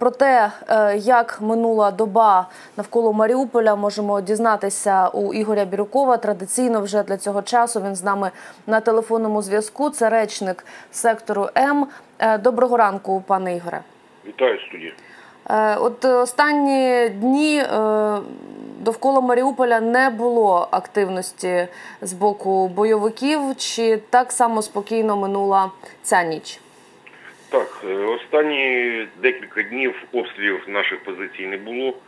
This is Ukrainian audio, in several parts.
Про те, е, як минула доба навколо Маріуполя, можемо дізнатися у Ігоря Бірюкова. Традиційно вже для цього часу він з нами на телефонному зв'язку. Це речник сектору М. Е, Доброго ранку, пане Ігоре. Вітаю студію. Е, От останні дні довкола Маріуполя не було активності з боку бойовиків. Чи так само спокійно минула ця ніч? Так, е, останні декілька днів обстрілів наших позицій не було.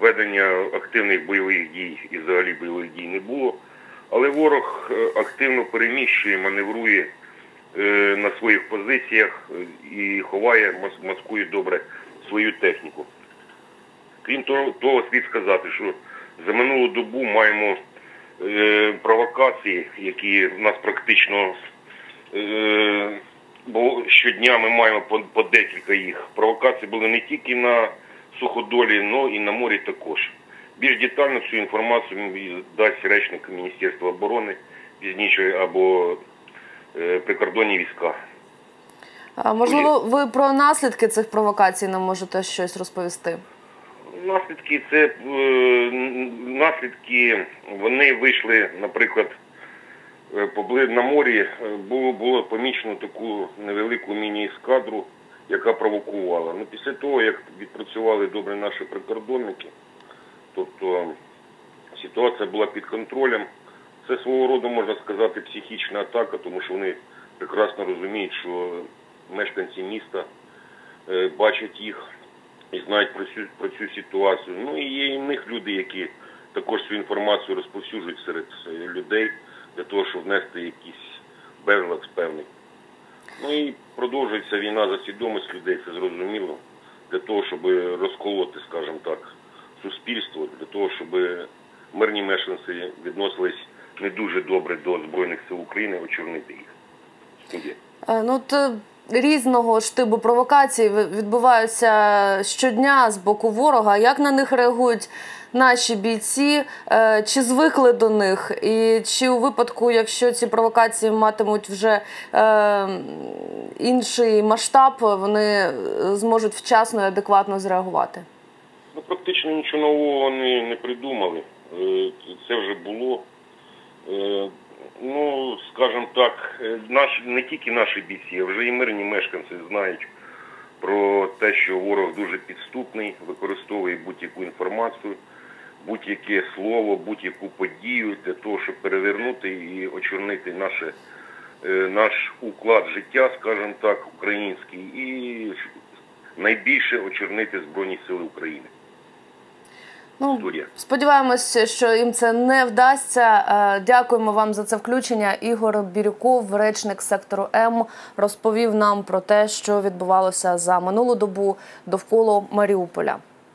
Ведення активних бойових дій і взагалі бойових дій не було. Але ворог е, активно переміщує, маневрує е, на своїх позиціях і ховає, маскує добре свою техніку. Крім того, слід сказати, що за минулу добу маємо провокації, які в нас практично щодня ми маємо по, по декілька їх. Провокації були не тільки на суходолі, але і на морі також. Більш детально цю інформацію дасть речник Міністерства оборони пізніше або е, прикордонні війська. А, Можливо, ви про наслідки цих провокацій нам можете щось розповісти? Наслідки це е, наслідки. Вони вийшли, наприклад, на морі. е, Було було помічено таку невелику міні-ескадру, яка провокувала. Ну після того, як відпрацювали добре наші прикордонники, тобто ситуація була під контролем. Це свого роду можна сказати психічна атака, тому що вони прекрасно розуміють, що мешканці міста е, бачать їх і знають про цю про цю ситуацію. Ну і є і в них люди, які також цю інформацію розповсюджують серед людей для того, щоб внести якийсь безлад певний. Ну і продовжується війна за свідомість людей, це зрозуміло, для того, щоб розколоти, скажімо так, суспільство, для того, щоб мирні мешканці відносились не дуже добре до Збройних сил України, очорнити їх. Е, Ну, от, е, різного штибу провокацій відбуваються щодня з боку ворога. Як на них реагують наші бійці? Е, Чи звикли до них? І чи у випадку, якщо ці провокації матимуть вже е, інший масштаб, вони зможуть вчасно і адекватно зреагувати? Ну, практично нічого нового вони не придумали. Е, Це вже було. Ну, скажімо так, наші, не тільки наші бійці, а вже і мирні мешканці знають про те, що ворог дуже підступний, використовує будь-яку інформацію, будь-яке слово, будь-яку подію для того, щоб перевернути і очорнити наше, е, наш уклад життя, скажімо так, український, і найбільше очорнити Збройні Сили України. Ну, Студія. сподіваємося, що їм це не вдасться. Е, Дякуємо вам за це включення. Ігор Бірюков, речник сектору М, розповів нам про те, що відбувалося за минулу добу довкола Маріуполя.